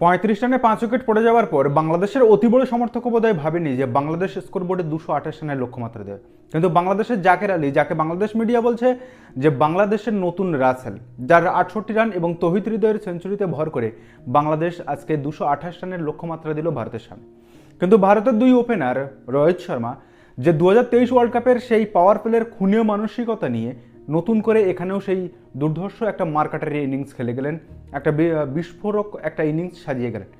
পঁয়ত্রিশ রানে পাঁচ উইকেট পড়ে যাওয়ার পর বাংলাদেশের অতি বড় সমর্থক বোধহয় ভাবেনি যে বাংলাদেশ স্কোরবোর্ডে দুশো আঠাশ রানের লক্ষ্যমাত্রা দেয় কিন্তু বাংলাদেশের জাকের আলী, যাকে বাংলাদেশ মিডিয়া বলছে যে বাংলাদেশের নতুন রাসেল, যার আটষট্টি রান এবং তহিদ হৃদয়ের সেঞ্চুরিতে ভর করে বাংলাদেশ আজকে দুশো আঠাশ রানের লক্ষ্যমাত্রা দিল ভারতের সামনে। কিন্তু ভারতের দুই ওপেনার রোহিত শর্মা, যে দু হাজার তেইশ ওয়ার্ল্ড কাপের সেই পাওয়ার প্লের খুনীয় মানসিকতা নিয়ে নতুন করে এখানেও সেই দুর্ধর্ষ একটা মার্কাটারি ইনিংস খেলে গেলেন, একটা বিস্ফোরক একটা ইনিংস সাজিয়ে গেলেন।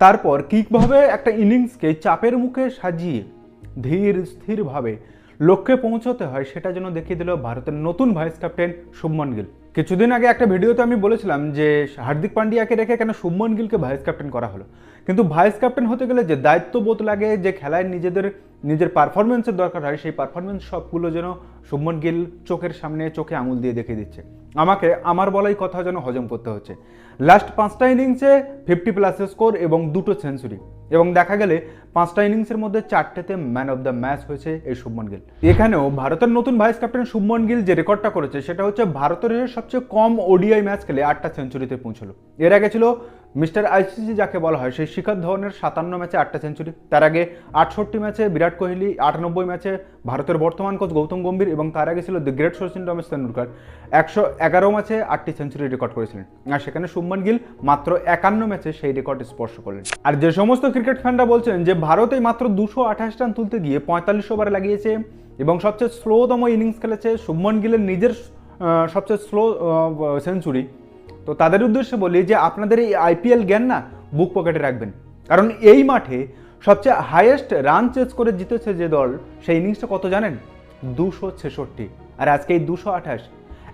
তারপর কিকভাবে একটা ইনিংসকে চাপের মুখে সাজিয়ে ধীর স্থিরভাবে লক্ষ্যে পৌঁছতে হয় সেটা যেন দেখিয়ে দিল ভারতের নতুন ভাইস ক্যাপ্টেন শুভমন গিল। কিছুদিন আগে একটা ভিডিওতে আমি বলেছিলাম যে হার্দিক পান্ডিয়াকে রেখে কেন শুভমন গিলকে ভাইস ক্যাপ্টেন করা হলো। কিন্তু ভাইস ক্যাপ্টেন হতে গেলে যে দায়িত্ববোধ লাগে, যে খেলায় নিজেদের নিজের পারফরমেন্সের দরকার হয়, সেই পারফরমেন্স সবগুলো যেন শুভমন গিল চোখের সামনে চোখে আঙুল দিয়ে দেখিয়ে দিচ্ছে। আমাকে, আমার বলাই কথা যেন হজম করতে হচ্ছে। লাস্ট পাঁচটা ইনিংসে ফিফটি প্লাস স্কোর এবং দুটো সেঞ্চুরি এবং দেখা গেলে পাঁচটা ইনিংসের মধ্যে চারটেতে ম্যান অফ দ্য ম্যাচ হয়েছে এই শুভমন গিল। এখানেও ভারতের নতুন ভাইস ক্যাপ্টেন শুভমন গিল যে রেকর্ডটা করেছে, সেটা হচ্ছে ভারতের সবচেয়ে কম ওডিআই ম্যাচ খেলে আটটা সেঞ্চুরিতে পৌঁছলো। এর আগে ছিল মিস্টার আইসিসি যাকে বলা হয়, সেই শিখর ধওয়ানের সাতান্ন ম্যাচে আটটা সেঞ্চুরি। তার আগে আটষট্টি ম্যাচে বিরাট কোহলি, আটানব্বই ম্যাচে ভারতের বর্তমান কোচ গৌতম গম্ভীর এবং তার আগে ছিল দ্য গ্রেট সচিন রমেশ তেন্ডুলকার। একশো এগারো ম্যাচে আটটি সেঞ্চুরি রেকর্ড করেছিলেন। আর সেখানে শুভমান গিল মাত্র একান্ন ম্যাচে সেই রেকর্ড স্পর্শ করলেন। আর যে সমস্ত ক্রিকেট ফ্যানরা বলছেন যে, ভারত এই মাত্র দুশো আঠাশ রান তুলতে গিয়ে পঁয়তাল্লিশ ওভারে লাগিয়েছে এবং সবচেয়ে স্লোতম ইনিংস খেলেছে শুভমন গিলের নিজের সবচেয়ে স্লো সেঞ্চুরি। তো তাদের উদ্দেশ্যে বলি যে আপনাদের এই আইপিএল জ্ঞান না বুক পকেটে রাখবেন। কারণ এই মাঠে সবচেয়ে হাইয়েস্ট রান চেস করে জিতেছে যে দল, সেই ইনিংসটা কত জানেন? দুশো ছেষট্টি। আর আজকে এই দুশো আঠাশ।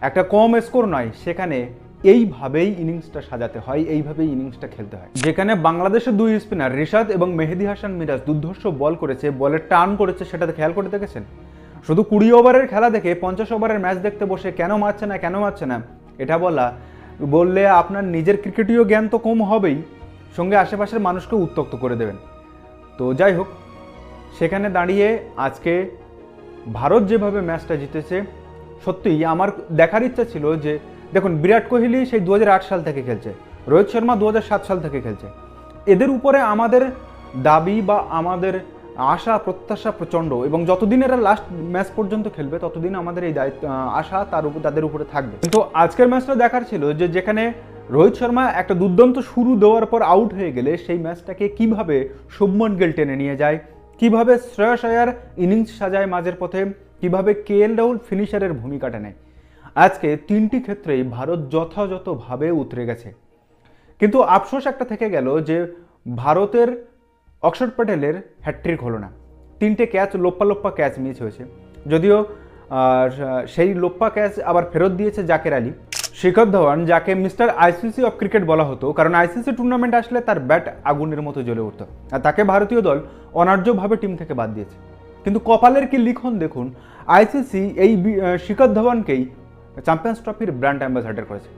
একটা কম স্কোর নয়, সেখানে এইভাবেই ইনিংসটা সাজাতে হয়, এইভাবেই ইনিংসটা খেলতে হয়। যেখানে বাংলাদেশের দুই স্পিনার রিশাদ এবং মেহেদি হাসান মিরাজ দুর্ধর্ষ বল করেছে, বলের টার্ন করেছে, সেটাতে খেয়াল করে দেখেছেন? শুধু কুড়ি ওভারের খেলা দেখে পঞ্চাশ ওভারের ম্যাচ দেখতে বসে কেন মারছে না, কেন মারছে না, এটা বলা বললে আপনার নিজের ক্রিকেটীয় জ্ঞান তো কম হবেই। সঙ্গে আশেপাশের মানুষকে উত্তক্ত করে দেবেন। তো যাই হোক, সেখানে দাঁড়িয়ে আজকে ভারত যেভাবে ম্যাচটা জিতেছে, সত্যিই আমার দেখার ইচ্ছা ছিল যে, দেখুন, বিরাট কোহলি সেই দু হাজার আট সাল থেকে খেলছে, রোহিত শর্মা দু হাজার সাত সাল থেকে খেলছে। এদের উপরে আমাদের দাবি বা আমাদের আশা, প্রত্যাশা প্রচণ্ড এবং যতদিন এরা লাস্ট ম্যাচ পর্যন্ত খেলবে, ততদিন আমাদের এই দায়িত্ব আশা তার উপর, তাদের উপরে থাকবে। কিন্তু আজকের ম্যাচটা দেখার ছিল যে যেখানে রোহিত শর্মা একটা দুর্দান্ত শুরু দেওয়ার পর আউট হয়ে গেলে সেই ম্যাচটাকে কীভাবে শুভমন গিল টেনে নিয়ে যায়, কীভাবে শ্রেয়স আয়ার ইনিংস সাজায় মাঝের পথে, কীভাবে কে এল রাহুল ফিনিশারের ভূমিকাটা নেয় আজকে তিনটি ক্ষেত্রেই ভারত যথাযথভাবে উতরে গেছে। কিন্তু আফসোস একটা থেকে গেল যে ভারতের অক্ষর প্যাটেলের হ্যাট্রিক হলো না। তিনটে ক্যাচ লোপ্পা লোপ্পা ক্যাচ মিস হয়েছে। যদিও সেই লোপ্পা ক্যাচ আবার ফেরত দিয়েছে জাকের আলী। শিখর ধাওয়ান, যাকে মিস্টার আইসিসি অফ ক্রিকেট বলা হতো, কারণ আইসিসি টুর্নামেন্ট আসলে তার ব্যাট আগুনের মতো জ্বলে উঠত। আর তাকে ভারতীয় দল অনার্যভাবে টিম থেকে বাদ দিয়েছে। কিন্তু কপালের কি লিখন দেখুন আইসিসি এই শিখর ধাওয়ানকেই চ্যাম্পিয়ন্স ট্রফির ব্র্যান্ড অ্যাম্বাসাডার করেছে।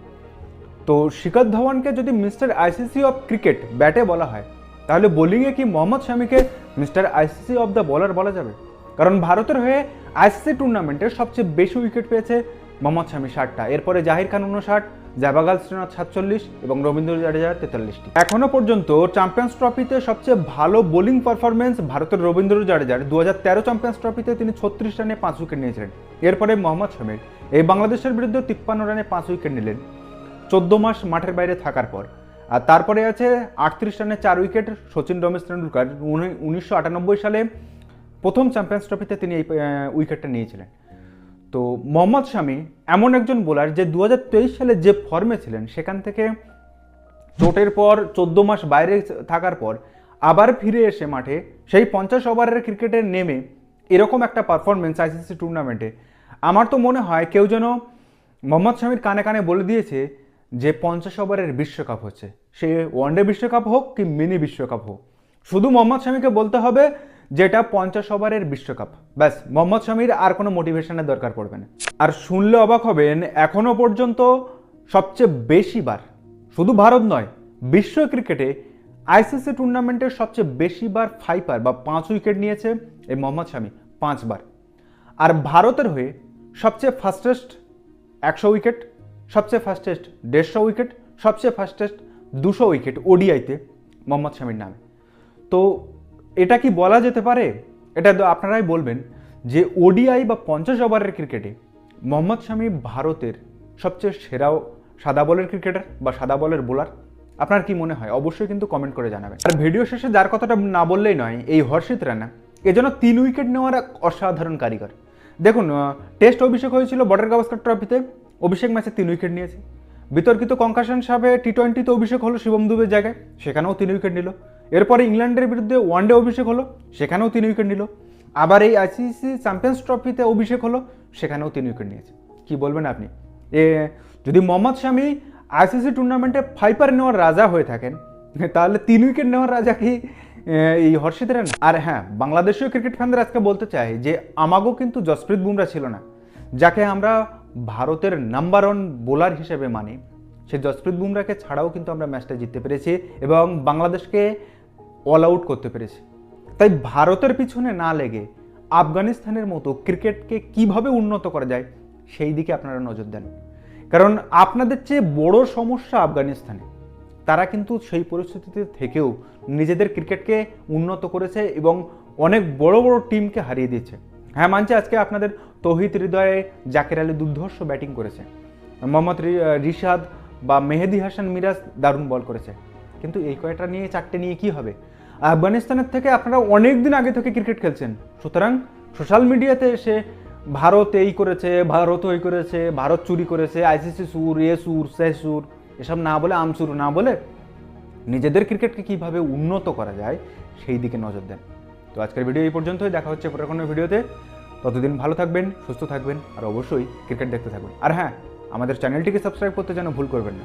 তো শিখর ধাওয়ানকে যদি মিস্টার আইসিসি অফ ক্রিকেট ব্যাটে বলা হয় তাহলে বোলিংয়ে কি মোহাম্মদ শামিকে মিস্টার আইসিসি অফ দ্য বলার বলা যাবে? কারণ ভারতের হয়ে আইসিসি টুর্নামেন্টে সবচেয়ে বেশি উইকেট পেয়েছে মোহাম্মদ শামি ষাটটা। এরপরে জাহির খান উনষাট জাবাগাল শ্রীনাথ সাতচল্লিশ এবং রবীন্দ্র জাডেজা তেতাল্লিশটি। এখনও পর্যন্ত চ্যাম্পিয়ন্স ট্রফিতে সবচেয়ে ভালো বোলিং পারফরমেন্স ভারতের রবীন্দ্র জাডেজার। দু হাজার তেরো চ্যাম্পিয়ন্স ট্রফিতে তিনি ছত্রিশ রানে পাঁচ উইকেট নিয়েছিলেন। এরপরে মোহাম্মদ শামির। এই বাংলাদেশের বিরুদ্ধে তিপ্পান্ন রানে পাঁচ উইকেট নিলেন। চোদ্দ মাস মাঠের বাইরে থাকার পর। আর তারপরে আছে আটত্রিশ রানে চার উইকেট সচিন রমেশ তেন্ডুলকার। উনি- উনিশশো আটানব্বই সালে প্রথম চ্যাম্পিয়ন্স ট্রফিতে তিনি এই উইকেটটা নিয়েছিলেন। তো মোহাম্মদ শামি এমন একজন বোলার যে দু হাজার তেইশ সালে যে ফর্মে ছিলেন, সেখান থেকে চোটের পর চোদ্দ মাস বাইরে থাকার পর আবার ফিরে এসে মাঠে সেই পঞ্চাশ ওভারের ক্রিকেটে নেমে এরকম একটা পারফরমেন্স আইসিসি টুর্নামেন্টে আমার তো মনে হয় কেউ যেন মোহাম্মদ শামির কানে কানে বলে দিয়েছে যে পঞ্চাশ ওভারের বিশ্বকাপ হচ্ছে, সে ওয়ানডে বিশ্বকাপ হোক কি মিনি বিশ্বকাপ হোক, শুধু মোহাম্মদ শামিকে বলতে হবে যেটা পঞ্চাশ ওভারের বিশ্বকাপ। ব্যাস, মোহাম্মদ শামির আর কোনো মোটিভেশনের দরকার পড়বে না। আর শুনলে অবাক হবেন এখনও পর্যন্ত সবচেয়ে বেশি বার, শুধু ভারত নয়, বিশ্ব ক্রিকেটে আইসিসি টুর্নামেন্টের সবচেয়ে বেশি বার ফাইপার বা পাঁচ উইকেট নিয়েছে এই মোহাম্মদ শামি পাঁচবার আর ভারতের হয়ে সবচেয়ে ফাস্টেস্ট একশো উইকেট সবচেয়ে ফাস্টেস্ট দেড়শো উইকেট সবচেয়ে ফাস্টেস্ট দুশো উইকেট ওডিআইতে মোহাম্মদ শামির নামে। তো এটা কি বলা যেতে পারে? এটা আপনারাই বলবেন যে ওডিআই বা পঞ্চাশ ওভারের ক্রিকেটে মোহাম্মদ শামি ভারতের সবচেয়ে সেরা সাদা বলের ক্রিকেটার বা সাদা বলের বোলার আপনার কি মনে হয়? অবশ্যই কিন্তু কমেন্ট করে জানাবেন। আর ভিডিও শেষে যার কথাটা না বললেই নয়, এই হর্ষিত রানা এজন্য তিন উইকেট নেওয়ার এক অসাধারণ কারিগর। দেখুন টেস্ট অভিষেক হয়েছিল বর্ডার গাভাস্কর ট্রফিতে অভিষেক ম্যাচে তিন উইকেট নিয়েছে। বিতর্কিত কঙ্কাশন সাহেবে টি টোয়েন্টিতে অভিষেক হলো শিবম দুবের জায়গায়, সেখানেও তিন উইকেট নিল। এরপরে ইংল্যান্ডের বিরুদ্ধে ওয়ানডে অভিষেক হলো, সেখানেও তিন উইকেট নিল। আবার এই আইসিসি চ্যাম্পিয়ন্স ট্রফিতে অভিষেক হলো, সেখানেও তিন উইকেট নিয়েছে। কি বলবেন আপনি? এ, যদি মোহাম্মদ শামি আইসিসি টুর্নামেন্টে ফাইপার নেওয়ার রাজা হয়ে থাকেন, তাহলে তিন উইকেট নেওয়ার রাজা কি এই হর্ষিত রানা আর হ্যাঁ বাংলাদেশীয় ক্রিকেট ফ্যানদের আজকে বলতে চাই যে, আমাগো কিন্তু জসপ্রীত বুমরা ছিল না, যাকে আমরা ভারতের নাম্বার ওয়ান বোলার হিসেবে মানে সে জসপ্রীত বুমরাকে ছাড়াও কিন্তু আমরা ম্যাচটা জিততে পেরেছি এবং বাংলাদেশকে অল আউট করতে পেরেছি। তাই ভারতের পিছনে না লেগে আফগানিস্তানের মতো ক্রিকেটকে কীভাবে উন্নত করা যায়, সেই দিকে আপনারা নজর দেন। কারণ আপনাদের চেয়ে বড় সমস্যা আফগানিস্তানে। তারা কিন্তু সেই পরিস্থিতিতে থেকেও নিজেদের ক্রিকেটকে উন্নত করেছে এবং অনেক বড় বড় টিমকে হারিয়ে দিয়েছে। হ্যাঁ মানছে আজকে আপনাদের তহিদ হৃদয়ে জাকের আলী দুর্ধর্ষ ব্যাটিং করেছে। মোহাম্মদ রিশাদ বা মেহেদি হাসান মিরাজ দারুণ বল করেছে। কিন্তু এই কয়টা নিয়ে, চারটে নিয়ে কি হবে? আফগানিস্তানের থেকে আপনারা অনেক দিন আগে থেকে ক্রিকেট খেলছেন। সুতরাং সোশ্যাল মিডিয়াতে এসে ভারত এই করেছে, ভারত ওই করেছে, ভারত চুরি করেছে, আইসিসি সুর, এ সুর, সে সুর, এসব না বলে আমসুর না বলে নিজেদের ক্রিকেটকে কীভাবে উন্নত করা যায়, সেই দিকে নজর দেন। তো আজকের ভিডিও এই পর্যন্তই। দেখা হচ্ছে পরের কোনো ভিডিওতে। ততদিন ভালো থাকবেন, সুস্থ থাকবেন, আর অবশ্যই ক্রিকেট দেখতে থাকবেন। আর হ্যাঁ আমাদের চ্যানেলটিকে সাবস্ক্রাইব করতে যেন ভুল করবেন না।